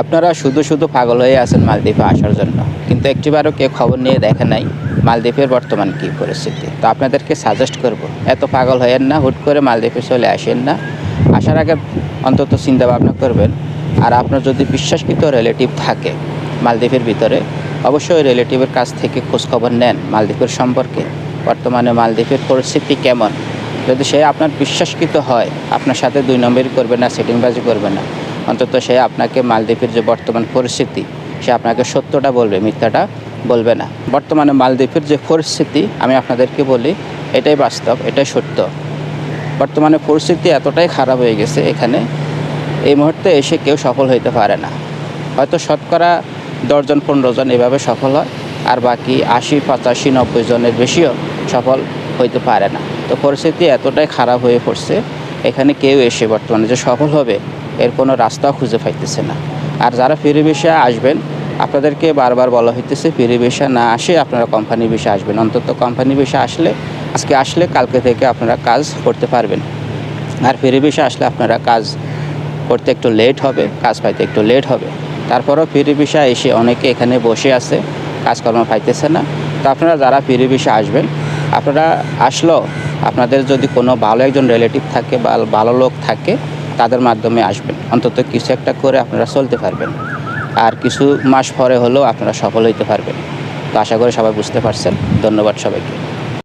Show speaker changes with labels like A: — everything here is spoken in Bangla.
A: আপনারা শুধু শুধু পাগল হয়ে আছেন মালদ্বীপে আসার জন্য। কিন্তু একটিবারও কেউ খবর নিয়ে দেখে নাই মালদ্বীপের বর্তমান কী পরিস্থিতি। তো আপনাদেরকে সাজেস্ট করব, এত পাগল হয়েন না, হুট করে মালদ্বীপে চলে আসেন না। আসার আগে অন্তত চিন্তা ভাবনা করবেন। আর আপনার যদি বিশ্বাসকৃত রিলেটিভ থাকে মালদ্বীপের ভিতরে, অবশ্যই রিলেটিভের কাছ থেকে খোঁজখবর নেন মালদ্বীপের সম্পর্কে। বর্তমানে মালদ্বীপের পরিস্থিতি কেমন? যদি সে আপনার বিশ্বাসকৃত হয়, আপনার সাথে দুই নম্বরই করবে না সেটিংবাজি করবে না। অন্তত সে আপনাকে মালদ্বীপের যে বর্তমান পরিস্থিতি, সে আপনাকে সত্যটা বলবে, মিথ্যাটা বলবে না। বর্তমানে মালদ্বীপের যে পরিস্থিতি, আমি আপনাদেরকে বলি, এটাই বাস্তব, এটাই সত্য। বর্তমানে পরিস্থিতি এতটাই খারাপ হয়ে গেছে এখানে, এই মুহূর্তে এসে কেউ সফল হইতে পারে না। হয়তো শতকরা দশজন পনেরো জন এভাবে সফল হয়, আর বাকি আশি, পঁচাশি, নব্বই জনের বেশিও সফল হইতে পারে না। তো পরিস্থিতি এতটাই খারাপ হয়ে পড়ছে, এখানে কেউ এসে বর্তমানে যে সফল হবে এর কোনো রাস্তাও খুঁজে পাইতেছে না। আর যারা ফিরে বিষয়ে আসবেন, আপনাদেরকে বারবার বলা হইতেছে, ফিরে বিষয় না আসে আপনারা কোম্পানি বিষয়ে আসবেন। অন্তত কোম্পানি বিষয়ে আসলে, আজকে আসলে কালকে থেকে আপনারা কাজ করতে পারবেন। আর ফিরে বিষয়ে আসলে আপনারা কাজ করতে একটু লেট হবে, কাজ পাইতে একটু লেট হবে। তারপরও ফিরে বিষয় এসে অনেকে এখানে বসে আছে, কাজকর্ম পাইতেছে না। তো আপনারা যারা ফিরে বিষয়ে আসবেন, আপনারা আসলেও আপনাদের যদি কোনো ভালো একজন রিলেটিভ থাকে বা ভালো লোক থাকে তাদের মাধ্যমে আসবেন। অন্তত কিছু একটা করে আপনারা চলতে পারবেন। আর কিছু মাস পরে হলেও আপনারা সফল হইতে পারবেন। তো আশা করি সবাই বুঝতে পারছেন। ধন্যবাদ সবাইকে।